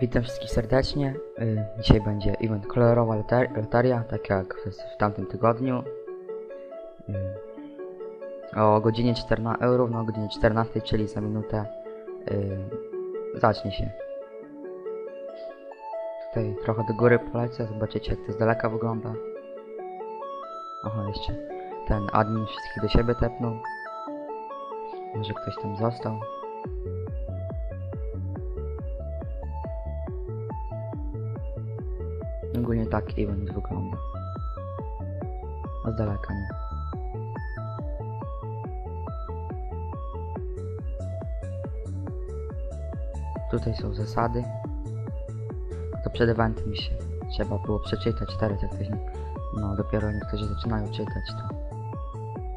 Witam wszystkich serdecznie. Y, Dzisiaj będzie event kolorowa loter- loteria, tak jak w, tamtym tygodniu. Y, O godzinie 14 euro, no o godzinie 14, czyli za minutę y, zacznie się. Tutaj trochę do góry polecę, zobaczycie jak to z daleka wygląda. Oho, jeszcze ten admin wszystkich do siebie tepnął. Może ktoś tam został. Ogólnie tak event wygląda. Z daleka, nie? Tutaj są zasady. To przed eventem się trzeba było przeczytać teraz, jak ktoś. No, dopiero niektórzy zaczynają czytać, to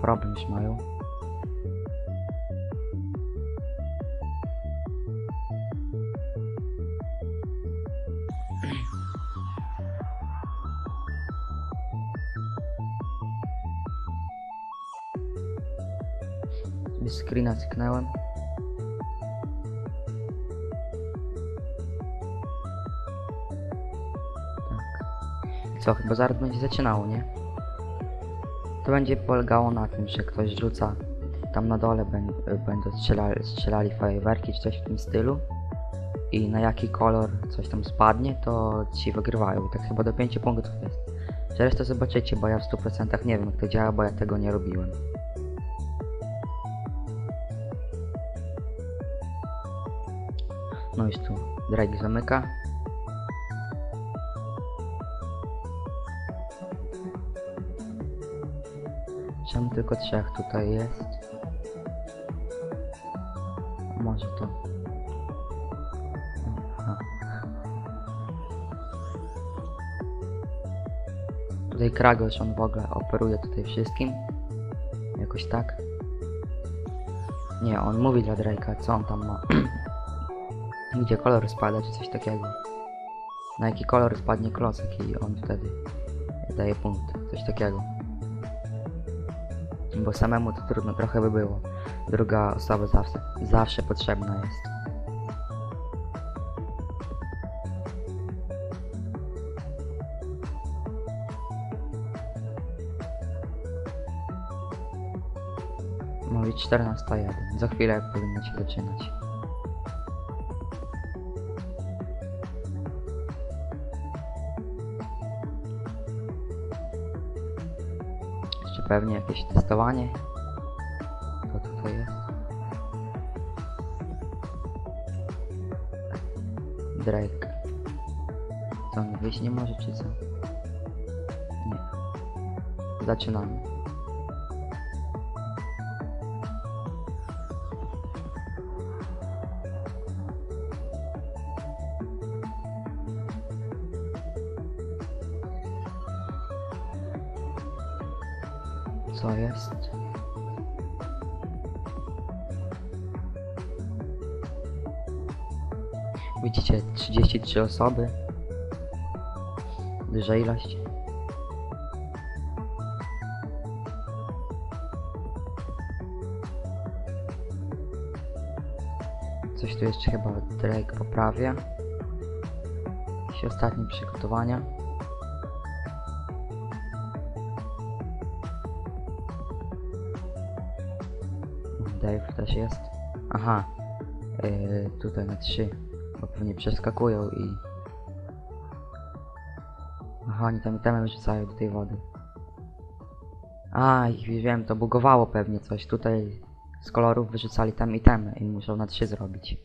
problem już mają. Screena cyknęłem. Tak. Co, chyba zaraz będzie zaczynało, nie? To będzie polegało na tym, że ktoś rzuca tam na dole będą, strzelali, strzelali fajerwerki czy coś w tym stylu i na jaki kolor coś tam spadnie, to ci wygrywają. Tak chyba do 5 punktów jest. Że resztę zobaczycie, bo ja w 100% nie wiem jak to działa, bo ja tego nie robiłem. I tu Drake zamyka. Czemu tylko trzech tutaj jest? Może to. Aha. Tutaj Kragosz, on w ogóle operuje tutaj wszystkim. Jakoś tak. Nie, on mówi dla Drake'a, co on tam ma. Gdzie kolor spada, czy coś takiego. Na jaki kolor spadnie klocek i on wtedy daje punkt. Coś takiego. Bo samemu to trudno trochę by było. Druga osoba zawsze, zawsze potrzebna jest. Mówi 14.01. Za chwilę powinno się zaczynać. Pewnie jakieś testowanie. Co tutaj jest? Drake. Co on wyjść nie może, czy co? Nie. Zaczynamy. Co jest? Widzicie, 33 osoby. Duża ilość. Coś tu jeszcze chyba Drake poprawia. Jakieś ostatnie przygotowania. Też jest. Aha. Yy, tutaj na 3. Bo pewnie przeskakują i... Aha, oni tam itemy wrzucają do tej wody. A, ich wiem, to bugowało pewnie coś. Tutaj z kolorów wyrzucali tam itemy i muszą na 3 zrobić.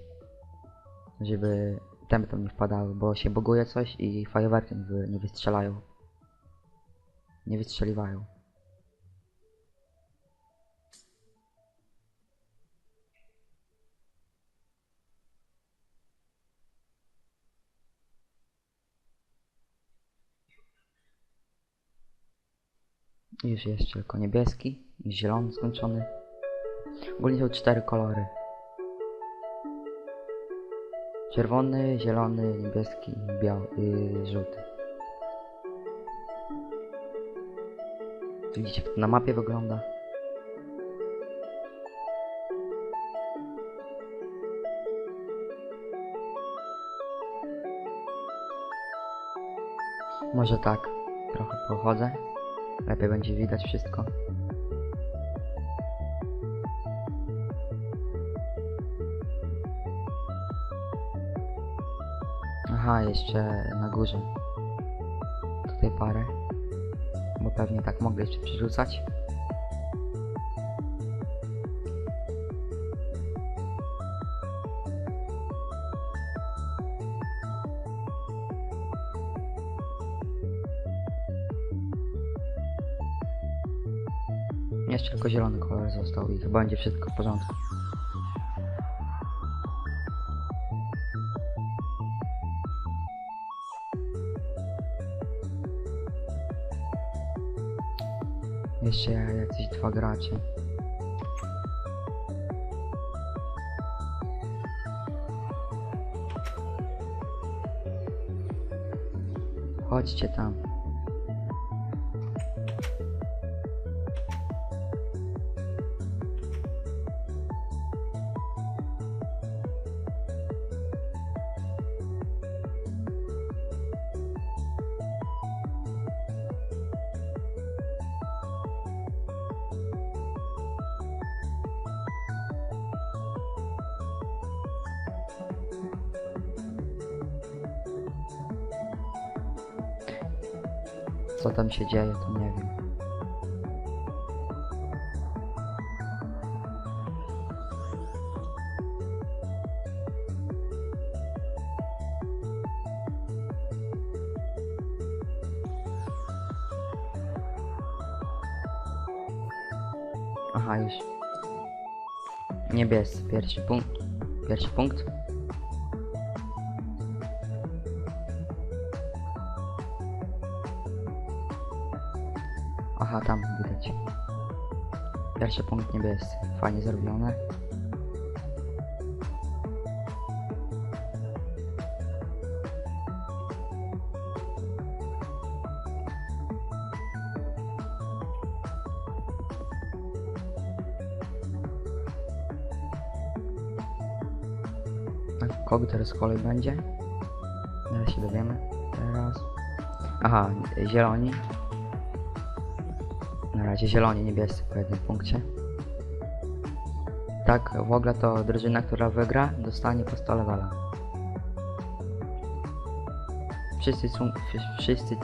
Żeby itemy tam nie wpadały, bo się buguje coś i fajerwerki nie, wy, nie wystrzelają. Nie wystrzeliwają. Już jest tylko niebieski, zielony skończony. Ogólnie są cztery kolory. Czerwony, zielony, niebieski, biały, yy, żółty. Widzicie jak to na mapie wygląda? Może tak, trochę pochodzę. Lepiej będzie widać wszystko. Aha, jeszcze na górze. Tutaj parę. Bo pewnie tak mogę jeszcze przerzucać. Jeszcze tylko zielony kolor został i chyba będzie wszystko w porządku. Jeszcze jacyś dwa gracze. Chodźcie tam. Co tam się dzieje, to nie wiem. Aha, już. Niebiescy, pierwszy punkt. Pierwszy punkt. Tam widać. Pierwszy punkt niebiescy. Fajnie zrobione. A kogo teraz kolej będzie? Teraz się dowiemy. Teraz. Aha, zieloni. Razie zieloni niebiescy po jednym punkcie. Tak, w ogóle to drużyna, która wygra, dostanie po 100 levela. Wszyscy, wszyscy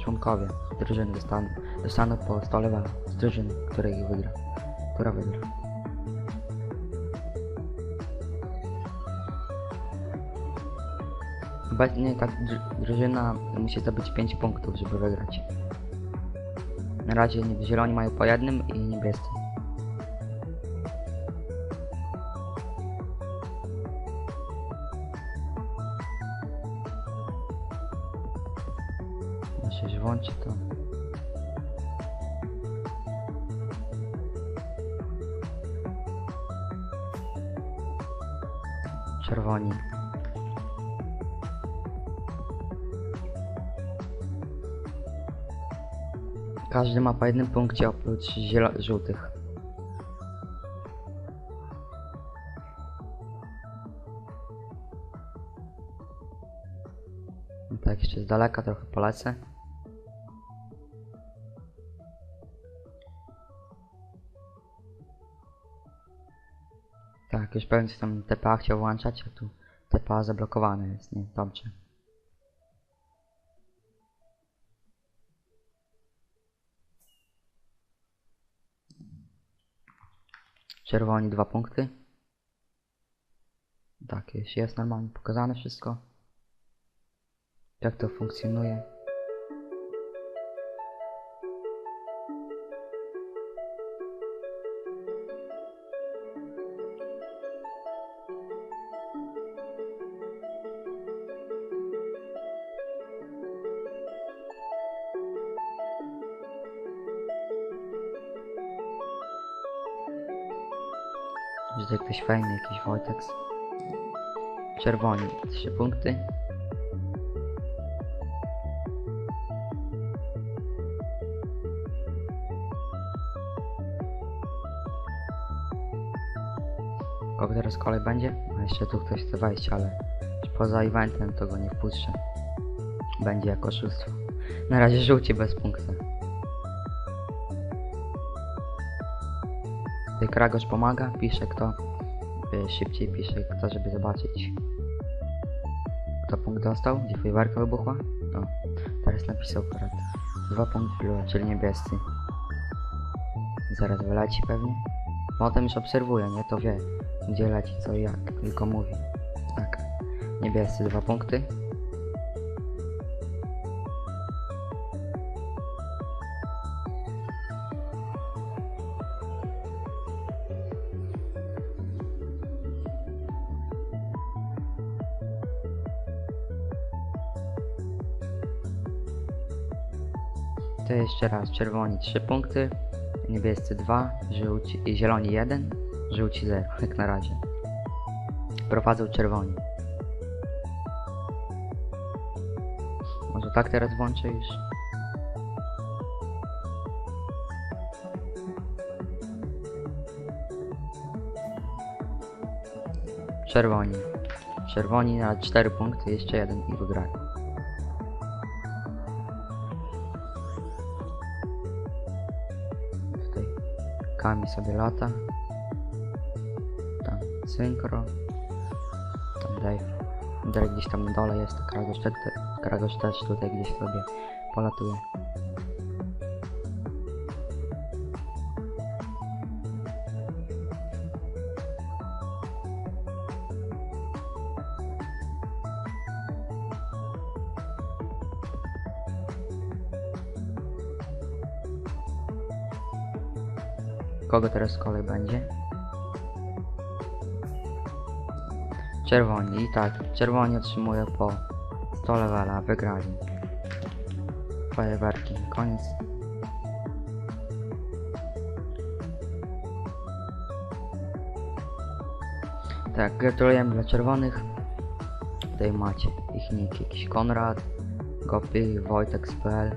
członkowie drużyny dostaną, dostaną po 100 levela z drużyny, której wygra. Która wygra. Obecnie ta dru- drużyna musi zdobyć 5 punktów, żeby wygrać. Na razie zieloni mają po jednym i niebiescy. Każdy ma po jednym punkcie oprócz żółtych. No tak, jeszcze z daleka trochę polecę. Tak, już pewnie tam TPA chciał włączać, a tu TPA zablokowane jest, nie? Dobrze. Czerwoni dwa punkty. Tak, jest, jest normalnie pokazane wszystko. Jak to funkcjonuje. Tutaj ktoś fajny, jakiś Wojtek. Czerwoni, trzy punkty. Kogo teraz kolej będzie? A jeszcze tu ktoś chce wejść, ale poza eventem to go nie wpuszczę. Będzie jako oszustwo. Na razie żółci bez punktu. Kragosz pomaga, pisze kto. Szybciej pisze kto, żeby zobaczyć. Kto punkt dostał? Gdzie fajerwerka wybuchła? O, teraz napisał akurat. Dwa punkty blue, czyli niebiescy. Zaraz wyleci pewnie. Potem już obserwuje, nie? To wie, gdzie leci, co i jak. Tylko mówi. Tak. Niebiescy dwa punkty. To jeszcze raz. Czerwoni 3 punkty, niebiescy 2, żółci, zieloni 1, żółci 0, jak na razie. Prowadzą czerwoni. Może tak teraz włączę już? Czerwoni. Czerwoni na 4 punkty, jeszcze jeden i wygrali. Kami sobie lata. Tam Synchro. Tam Dave. Gdzieś tam dole jest, Kragosz też, Kragosz też tutaj gdzieś sobie polatuje. Kogo teraz z kolei będzie? Czerwoni, i tak, czerwoni otrzymują po 100 levela, wygrali. Fajerwerki, koniec. Tak, gratulujemy dla czerwonych. Tutaj macie ich nick, jakiś Konrad, Gopy, Wojtek.pl,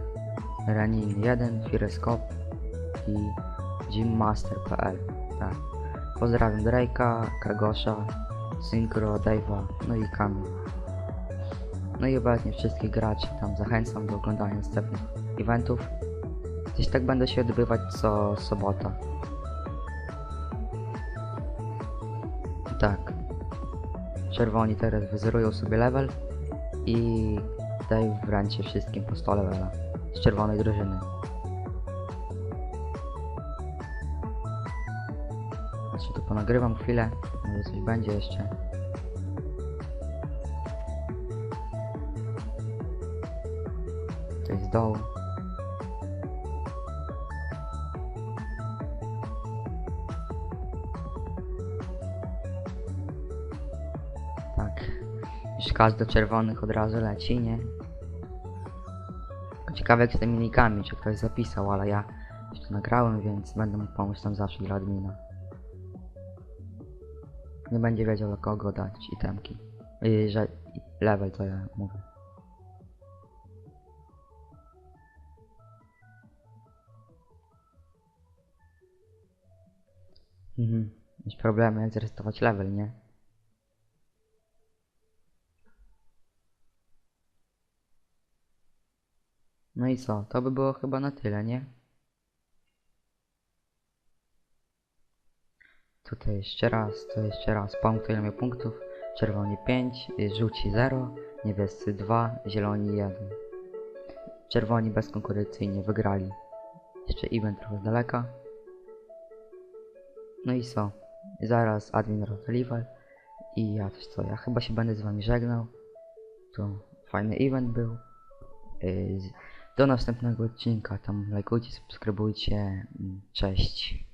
Renin 1, Fireskop i gymmaster.pl tak. Pozdrawiam Drake'a, Kragosza, Synchro, Dave'a, no i Kamil. No i obecnie wszystkich graczy tam zachęcam do oglądania następnych eventów. Gdzieś tak będą się odbywać co sobota. Tak. Czerwoni teraz wyzerują sobie level i Dave wręczy wszystkim po 100 levela z czerwonej drużyny. Ponagrywam chwilę, może coś będzie jeszcze. Jest z dołu. Tak. Już do czerwonych od razu leci, nie? Ciekawe jak z tymi nikami, czy ktoś zapisał, ale ja to nagrałem, więc będę mógł pomóc tam zawsze dla admina. Nie będzie wiedział dla kogo dać itemki. I że level to ja mówię. Mhm. Jest problemy jak level, nie? No i co? To by było chyba na tyle, nie? Tutaj jeszcze raz, to jeszcze raz. Punkt ile miał punktów? Czerwoni 5, y, żółci 0, niebiescy 2, zieloni 1. Czerwoni bezkonkurencyjnie wygrali. Jeszcze event trochę z daleka. No i co? Zaraz admin Rotalival i ja też co? Ja chyba się będę z wami żegnał. To fajny event był. Y, Do następnego odcinka. Tam lajkujcie, subskrybujcie. Mm, Cześć.